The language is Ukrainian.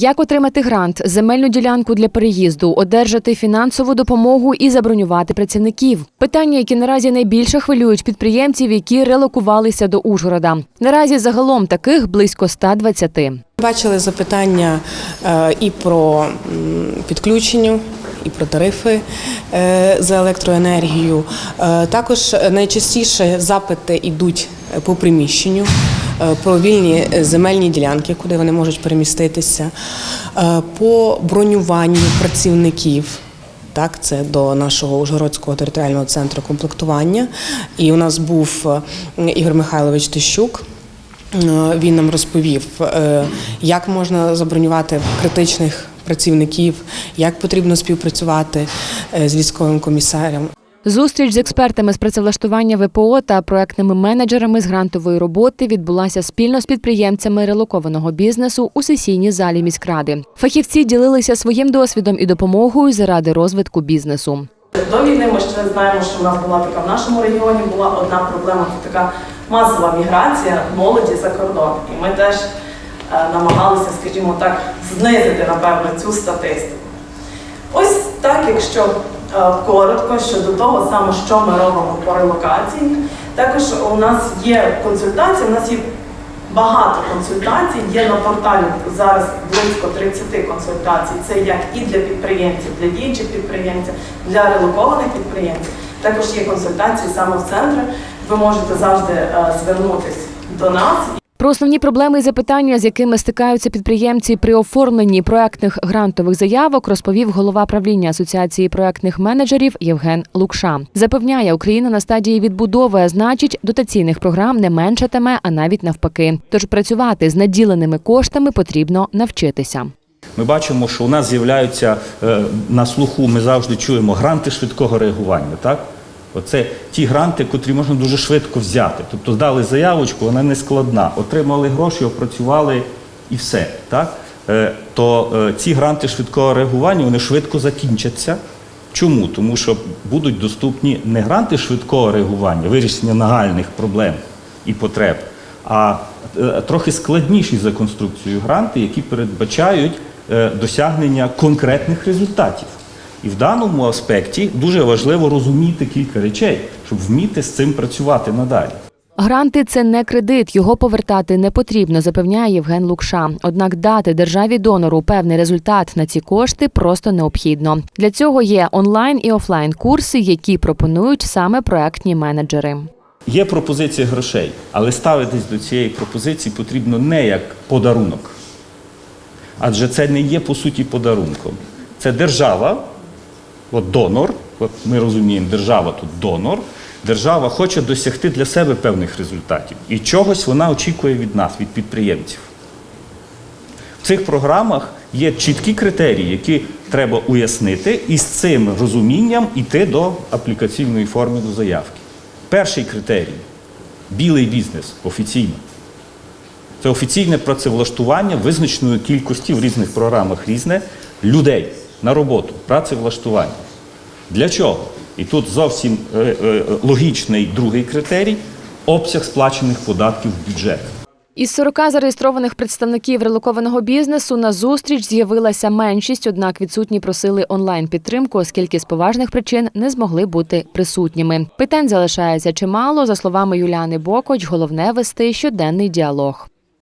Як отримати грант, земельну ділянку для переїзду, одержати фінансову допомогу і забронювати працівників? Питання, які наразі найбільше хвилюють підприємців, які релокувалися до Ужгорода. Наразі загалом таких близько 120. Бачили запитання е, і про підключення, і про тарифи е, за електроенергію. Е, Також найчастіше запити йдуть по приміщенню. Е, Про вільні земельні ділянки, куди вони можуть переміститися, е, по бронюванню працівників. Так, це до нашого Ужгородського територіального центру комплектування. І у нас був е, Ігор Михайлович Тищук. Е, Він нам розповів, е, як можна забронювати критичних працівників, як потрібно співпрацювати е, з військовим комісарем. Зустріч з експертами з працевлаштування ВПО та проектними менеджерами з грантової роботи відбулася спільно з підприємцями релокованого бізнесу у сесійній залі міськради. Фахівці ділилися своїм досвідом і допомогою заради розвитку бізнесу. До війни ми ще знаємо, що в нас була така в нашому регіоні була одна проблема це така масова міграція молоді за кордон. І ми теж е, намагалися, скажімо так, знизити напевно цю статистику. Ось так, якщо коротко щодо того саме, що ми робимо по релокації. Також у нас є консультації, у нас є багато консультацій, є на порталі зараз близько 30 консультацій. Це як і для підприємців, для діючих підприємців, для релокованих підприємців. Також є консультації саме в центрі. Ви можете завжди е, звернутися до нас Про основні проблеми і запитання, з якими стикаються підприємці при оформленні проектних грантових заявок, розповів голова правління Асоціації проектних менеджерів Євген Лукша. Запевняє, Україна на стадії відбудови, а значить, дотаційних програм не меншатиме, а навіть навпаки. Тож працювати з наділеними коштами потрібно навчитися. Ми бачимо, що у нас з'являються е, на слуху, ми завжди чуємо гранти швидкого реагування. Так? Оце ті гранти, котрі можна дуже швидко взяти. Тобто здали заявочку, вона не складна. Отримали гроші, опрацювали і все. Так? Е, То е, ці гранти швидкого реагування вони швидко закінчаться. Чому? Тому що будуть доступні не гранти швидкого реагування, вирішення нагальних проблем і потреб, а е, трохи складніші за конструкцією гранти, які передбачають досягнення конкретних результатів. І в даному аспекті дуже важливо розуміти кілька речей, щоб вміти з цим працювати надалі. Гранти це не кредит, його повертати не потрібно, запевняє Євген Лукша. Однак дати державі донору певний результат на ці кошти просто необхідно. Для цього є онлайн і офлайн курси, які пропонують саме проектні менеджери. Є пропозиція грошей, але ставитись до цієї пропозиції потрібно не як подарунок. Адже це не є по суті подарунком. Це держава, от донор, от ми розуміємо, держава тут донор. Держава хоче досягти для себе певних результатів. І чогось вона очікує від нас, від підприємців. В цих програмах є чіткі критерії, які треба уяснити, і з цим розумінням йти до аплікаційної форми до заявки. Перший критерій білий бізнес офіційно. Це офіційне працевлаштування визначеної кількості в різних програмах різне людей на роботу, працевлаштування. Для чого? І тут зовсім е, е, логічний другий критерій обсяг сплачених податків в бюджет. Із 40 зареєстрованих представників релокованого бізнесу на зустріч з'явилася меншість, однак відсутні просили онлайн підтримку, оскільки з поважних причин не змогли бути присутніми. Питань залишається чимало. За словами Юліани Бокоч, головне вести щоденний діалог.